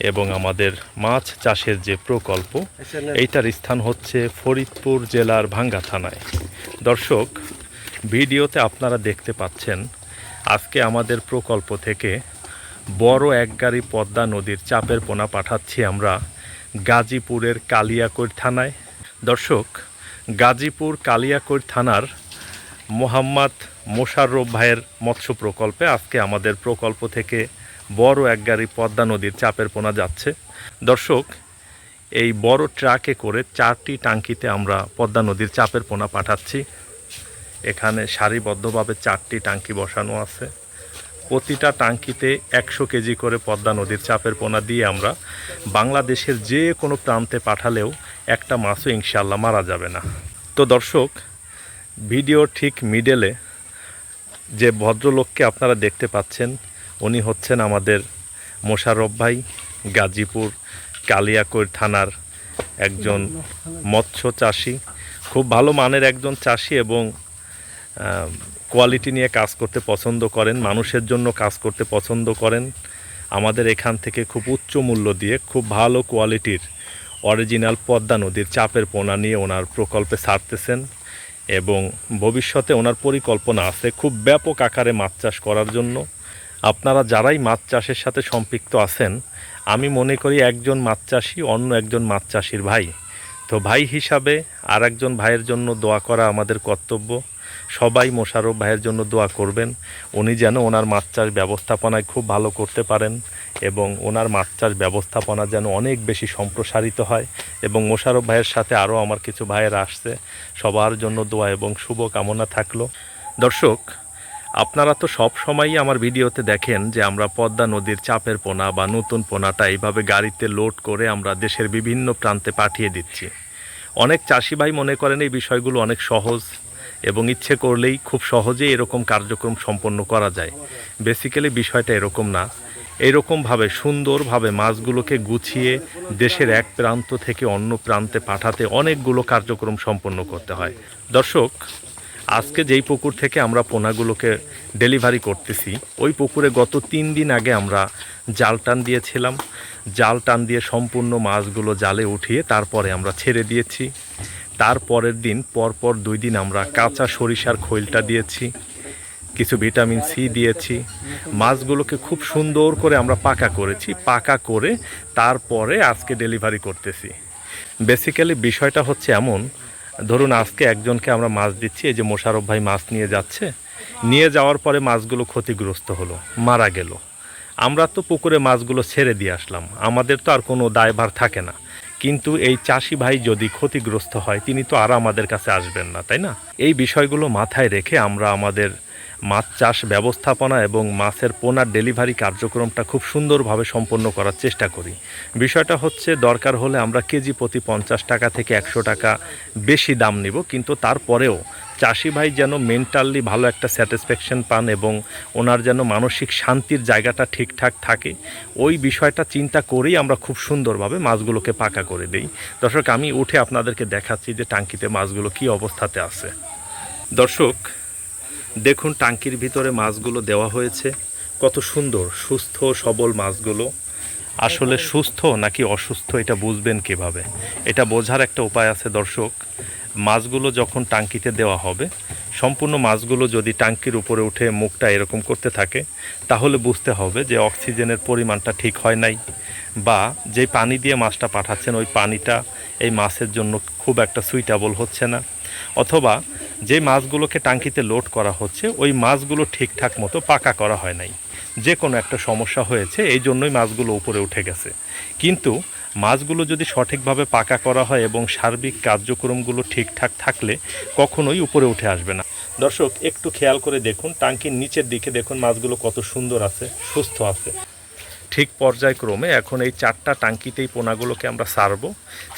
এবং আমাদের মাছ চাষের যে প্রকল্প এইটার স্থান হচ্ছে ফরিদপুর জেলার ভাঙ্গা থানায়। দর্শক ভিডিওতে আপনারা দেখতে পাচ্ছেন আজকে আমাদের প্রকল্প থেকে বড় এক গাড়ি পদ্মা নদীর চাপের পোনা পাঠাচ্ছি আমরা গাজীপুরের কালিয়াকৈর থানায়। দর্শক গাজীপুর কালিয়াকৈর থানার মোহাম্মদ মোশাররফ ভাইয়ের মৎস্য প্রকল্পে আজকে আমাদের প্রকল্প থেকে বড় এক গাড়ি পদ্মা নদীর চাপের পোনা যাচ্ছে। দর্শক, এই বড় ট্রাকে করে চারটি টাঙ্কিতে আমরা পদ্মা নদীর চাপের পোনা পাঠাচ্ছি। এখানে সারিবদ্ধভাবে চারটি টাঙ্কি বসানো আছে। প্রতিটা টাঙ্কিতে একশো কেজি করে পদ্মা নদীর চাপের পোনা দিয়ে আমরা বাংলাদেশের যে কোনো প্রান্তে পাঠালেও একটা মাছও ইনশাল্লাহ মারা যাবে না। তো দর্শক, ভিডিও ঠিক মিডলে যে ভদ্রলোককে আপনারা দেখতে পাচ্ছেন উনি হচ্ছেন আমাদের মোশারফ ভাই, গাজীপুর কালিয়াকৈর থানার একজন মৎস্য চাষি। খুব ভালো মানের একজন চাষি এবং কোয়ালিটি নিয়ে কাজ করতে পছন্দ করেন, মানুষের জন্য কাজ করতে পছন্দ করেন। আমাদের এখান থেকে খুব উচ্চ মূল্য দিয়ে খুব ভালো কোয়ালিটির অরিজিনাল পদ্মা নদীর চাপের পোনা নিয়ে ওনার প্রকল্পে ছাড়তেছেন এবং ভবিষ্যতে ওনার পরিকল্পনা আছে খুব ব্যাপক আকারে মাছ চাষ করার জন্য। আপনারা যারাই মাছ চাষের সাথে সম্পৃক্ত আছেন, আমি মনে করি একজন মাছ চাষি অন্য একজন মাছ চাষির ভাই। তো ভাই হিসাবে আর একজন ভাইয়ের জন্য দোয়া করা আমাদের কর্তব্য। সবাই মোশারফ ভাইয়ের জন্য দোয়া করবেন। উনি যেন ওনার মাছ চাষ ব্যবস্থাপনায় খুব ভালো করতে পারেন এবং ওনার মাছ চাষ ব্যবস্থাপনা যেন অনেক বেশি সম্প্রসারিত হয় এবং মোশারফ ভাইয়ের সাথে আরও আমার কিছু ভাইয়েরা আসছে। সবার জন্য দোয়া এবং শুভ কামনা থাকল। দর্শক আপনারা তো সব সময়ই আমার ভিডিওতে দেখেন যে আমরা পদ্মা নদীর চাপের পোনা বা নতুন পোনাটা এইভাবে গাড়িতে লোড করে আমরা দেশের বিভিন্ন প্রান্তে পাঠিয়ে দিচ্ছি। অনেক চাষি ভাই মনে করেন এই বিষয়গুলো অনেক সহজ এবং ইচ্ছে করলেই খুব সহজেই এরকম কার্যক্রম সম্পন্ন করা যায়। বেসিক্যালি বিষয়টা এরকম না। এইরকমভাবে সুন্দরভাবে মাছগুলোকে গুছিয়ে দেশের এক প্রান্ত থেকে অন্য প্রান্তে পাঠাতে অনেকগুলো কার্যক্রম সম্পন্ন করতে হয়। দর্শক আজকে যেই পুকুর থেকে আমরা পোনাগুলোকে ডেলিভারি করতেছি, ওই পুকুরে গত তিন দিন আগে আমরা জাল টান দিয়েছিলাম। জাল টান দিয়ে সম্পূর্ণ মাছগুলো জালে উঠিয়ে তারপরে আমরা ছেড়ে দিয়েছি। তারপরের দিন পরপর দুই দিন আমরা কাঁচা সরিষার খৈলটা দিয়েছি, কিছু ভিটামিন সি দিয়েছি। মাছগুলোকে খুব সুন্দর করে আমরা পাকা করেছি, পাকা করে তারপরে আজকে ডেলিভারি করতেছি। বেসিক্যালি বিষয়টা হচ্ছে এমন ধরুন আজকে একজনকে আমরা মাছ দিচ্ছি, এই যে মোশারফ ভাই মাছ নিয়ে যাচ্ছে। নিয়ে যাওয়ার পরে মাছগুলো ক্ষতিগ্রস্ত হলো, মারা গেল। আমরা তো পুকুরে মাছগুলো ছেড়ে দিয়ে আসলাম, আমাদের তো আর কোনো দায়ভার থাকে না। কিন্তু এই চাষি ভাই যদি ক্ষতিগ্রস্ত হয়, তিনি তো আর আমাদের কাছে আসবেন না, তাই না? এই বিষয়গুলো মাথায় রেখে আমরা আমাদের মাছ চাষ ব্যবস্থাপনা এবং মাছের পোনার ডেলিভারি কার্যক্রমটা খুব সুন্দরভাবে সম্পন্ন করার চেষ্টা করি। বিষয়টা হচ্ছে দরকার হলে আমরা কেজি প্রতি পঞ্চাশ টাকা থেকে একশো টাকা বেশি দাম নিব, কিন্তু তারপরেও চাষি ভাই যেন মেন্টালি ভালো একটা স্যাটিসফ্যাকশন পান এবং ওনার যেন মানসিক শান্তির জায়গাটা ঠিকঠাক থাকে, ওই বিষয়টা চিন্তা করেই আমরা খুব সুন্দরভাবে মাছগুলোকে পাকা করে দিই। দর্শক, আমি উঠে আপনাদেরকে দেখাচ্ছি যে টাঙ্কিতে মাছগুলো কী অবস্থাতে আছে। দর্শক দেখুন টাঙ্কির ভিতরে মাছগুলো দেওয়া হয়েছে। কত সুন্দর, সুস্থ, সবল মাছগুলো। আসলে সুস্থ নাকি অসুস্থ এটা বুঝবেন কীভাবে? এটা বোঝার একটা উপায় আছে দর্শক। মাছগুলো যখন টাঙ্কিতে দেওয়া হবে, সম্পূর্ণ মাছগুলো যদি টাঙ্কির উপরে উঠে মুখটা এরকম করতে থাকে, তাহলে বুঝতে হবে যে অক্সিজেনের পরিমাণটা ঠিক হয় নাই বা যে পানি দিয়ে মাছটা পাঠাচ্ছেন, ওই পানিটা এই মাছের জন্য খুব একটা সুইটেবল হচ্ছে না। অথবা যে মাছগুলোকে টাঙ্কিতে লোড করা হচ্ছে, ওই মাছগুলো ঠিকঠাক মতো পাকা করা হয় নাই। যে কোনো একটা সমস্যা হয়েছে, এই জন্যই মাছগুলো উপরে উঠে গেছে। কিন্তু মাছগুলো যদি সঠিকভাবে পাকা করা হয় এবং সার্বিক কার্যক্রমগুলো ঠিকঠাক থাকলে কখনোই উপরে উঠে আসবে না। দর্শক, একটু খেয়াল করে দেখুন, টাঙ্কির নিচের দিকে দেখুন মাছগুলো কত সুন্দর আছে, সুস্থ আছে। ঠিক পর্যায়ক্রমে এখন এই চারটা টাঙ্কিতেই পোনাগুলোকে আমরা সারবো,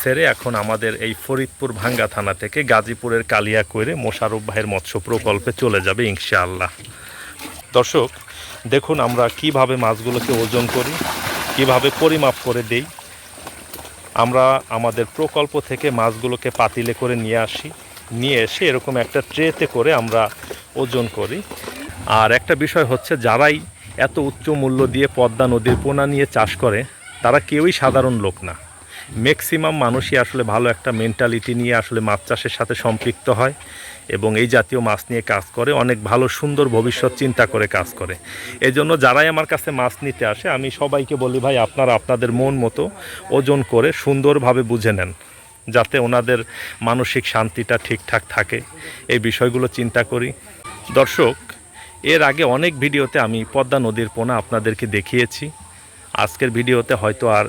সেরে এখন আমাদের এই ফরিদপুর ভাঙ্গা থানা থেকে গাজীপুরের কালিয়া করে মোশারফ ভাইয়ের মৎস্য প্রকল্পে চলে যাবে ইনশাআল্লাহ। দর্শক, দেখুন আমরা কীভাবে মাছগুলোকে ওজন করি, কীভাবে পরিমাপ করে দেই। আমরা আমাদের প্রকল্প থেকে মাছগুলোকে পাতিলে করে নিয়ে আসি, নিয়ে এসে এরকম একটা ট্রেতে করে আমরা ওজন করি। আর একটা বিষয় হচ্ছে, যারাই এত উচ্চ মূল্য দিয়ে পদ্মা নদীর পোনা নিয়ে চাষ করে, তারা কেউই সাধারণ লোক না। ম্যাক্সিমাম মানুষই আসলে ভালো একটা মেন্টালিটি নিয়ে আসলে মাছ চাষের সাথে সম্পৃক্ত হয় এবং এই জাতীয় মাছ নিয়ে কাজ করে, অনেক ভালো সুন্দর ভবিষ্যৎ চিন্তা করে কাজ করে। এই জন্য যারাই আমার কাছে মাছ নিতে আসে, আমি সবাইকে বলি, ভাই, আপনারা আপনাদের মন মতো ওজন করে সুন্দরভাবে বুঝে নেন, যাতে ওনাদের মানসিক শান্তিটা ঠিকঠাক থাকে। এই বিষয়গুলো চিন্তা করি। দর্শক এর আগে অনেক ভিডিওতে আমি পদ্মা নদীর পোনা আপনাদেরকে দেখিয়েছি। আজকের ভিডিওতে হয়তো আর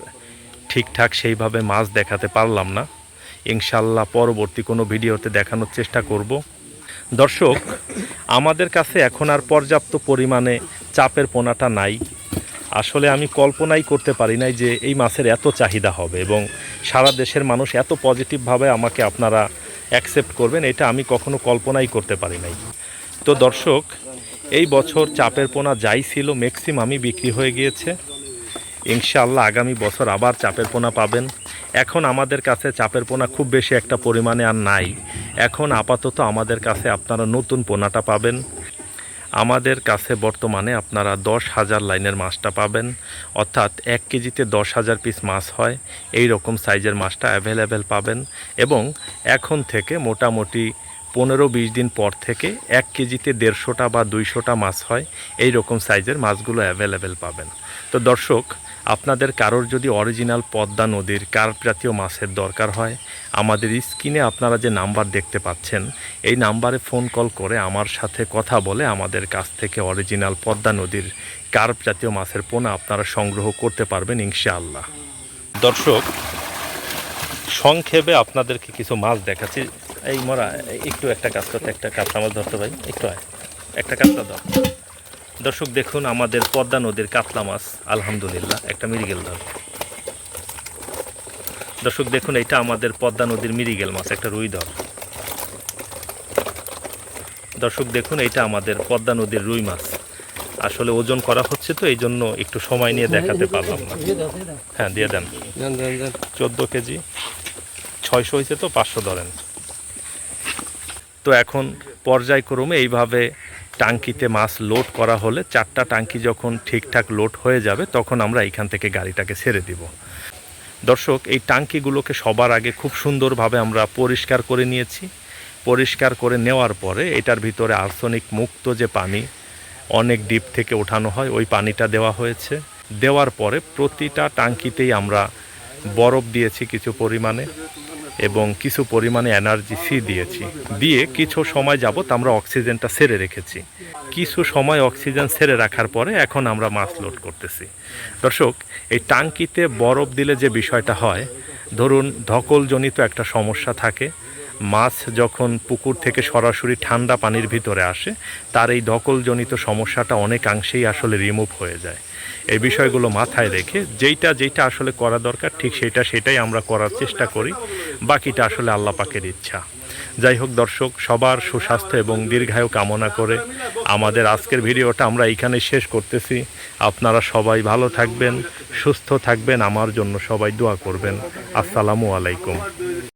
ঠিকঠাক সেইভাবে মাছ দেখাতে পারলাম না। ইনশাল্লাহ পরবর্তী কোনো ভিডিওতে দেখানোর চেষ্টা করব। দর্শক, আমাদের কাছে এখন আর পর্যাপ্ত পরিমাণে চাপের পোনাটা নাই। আসলে আমি কল্পনাই করতে পারি নাই যে এই মাছের এত চাহিদা হবে এবং সারা দেশের মানুষ এত পজিটিভভাবে আমাকে আপনারা অ্যাকসেপ্ট করবেন, এটা আমি কখনো কল্পনাই করতে পারি নাই। তো দর্শক এই বছর চাপের পোনা যাই ছিল ম্যাক্সিমামই বিক্রি হয়ে গিয়েছে। ইনশাআল্লাহ আগামী বছর আবার চাপের পোনা পাবেন। এখন আমাদের কাছে চাপের পোনা খুব বেশি একটা পরিমাণে আর নাই। এখন আপাতত আমাদের কাছে আপনারা নতুন পোনাটা পাবেন। আমাদের কাছে বর্তমানে আপনারা দশ হাজার লাইনের মাছটা পাবেন। অর্থাৎ এক কেজিতে দশ হাজার পিস মাছ হয়। এই রকম সাইজের মাছটা অ্যাভেলেবেল পাবেন। এবং এখন থেকে মোটামুটি পনেরো বিশ দিন পর থেকে এক কেজিতে দেড়শোটা বা দুইশোটা মাছ হয়। এই রকম সাইজের মাছগুলো অ্যাভেলেবেল পাবেন। তো দর্শক, আপনাদের কারোর যদি অরিজিনাল পদ্মা নদীর কার্প জাতীয় মাছের দরকার হয়, আমাদের স্ক্রিনে আপনারা যে নাম্বার দেখতে পাচ্ছেন, এই নাম্বারে ফোন কল করে আমার সাথে কথা বলে আমাদের কাছ থেকে অরিজিনাল পদ্মা নদীর কার্প জাতীয় মাছের পোনা আপনারা সংগ্রহ করতে পারবেন ইনশাআল্লাহ। দর্শক, সংক্ষেপে আপনাদেরকে কিছু মাছ দেখাচ্ছি। এই মরা একটু একটা কাজ করতে একটা কাঁচা মাছ ধরতে ভাই একটু আয়। একটা কাঁচা ধর। দর্শক দেখুন আমাদের পদ্মা নদীর কাতলা মাছ আলহামদুলিল্লাহ একটা মিরিগেল ধর। দর্শক দেখুন এটা আমাদের পদ্মা নদীর মিরিগেল মাছ একটা রুই ধর। দর্শক দেখুন এটা আমাদের পদ্মা নদীর রুই মাছ। আসলে ওজন করা হচ্ছে তো এই জন্য একটু সময় নিয়ে দেখাতে পারলাম না। হ্যাঁ দিয়ে দেন। চোদ্দ কেজি। ছয়শো হয়েছে তো পাঁচশো ধরেন। তো এখন পর্যায়ক্রমে এইভাবে টাঙ্কিতে মাছ লোড করা হলে চারটা টাঙ্কি যখন ঠিকঠাক লোড হয়ে যাবে, তখন আমরা এখান থেকে গাড়িটাকে ছেড়ে দিব। দর্শক, এই টাঙ্কিগুলোকে সবার আগে খুব সুন্দরভাবে আমরা পরিষ্কার করে নিয়েছি। পরিষ্কার করে নেওয়ার পরে এটার ভিতরে আর্সনিক মুক্ত যে পানি, অনেক ডিপ থেকে ওঠানো হয়, ওই পানিটা দেওয়া হয়েছে। দেওয়ার পরে প্রতিটা টাঙ্কিতেই আমরা বরফ দিয়েছি কিছু পরিমাণে। এবং কিছু পরিমাণে এনার্জি সি দিয়েছি। দিয়ে কিছু সময় যাবত আমরা অক্সিজেনটা সেরে রেখেছি। কিছু সময় অক্সিজেন সেরে রাখার পরে এখন আমরা মাছ লোড করতেছি। দর্শক, এই টাঙ্কিতে বরফ দিলে যে বিষয়টা হয়, ধরুন ধকলজনিত একটা সমস্যা থাকে, মাছ যখন পুকুর থেকে সরাসরি ঠান্ডা পানির ভিতরে আসে, তার এই ধকলজনিত সমস্যাটা অনেকাংশেই আসলে রিমুভ হয়ে যায়। এই বিষয়গুলো মাথায় রেখে যেইটা যেইটা আসলে করা দরকার, ঠিক সেটা সেটাই আমরা করার চেষ্টা করি। বাকিটা আসলে আল্লাহ পাকের ইচ্ছা। যাই হোক দর্শক, সবার সুস্বাস্থ্য এবং দীর্ঘায়ু কামনা করে আমাদের আজকের ভিডিওটা আমরা এইখানে শেষ করতেছি। আপনারা সবাই ভালো থাকবেন, সুস্থ থাকবেন, আমার জন্য সবাই দোয়া করবেন। আসসালামু আলাইকুম।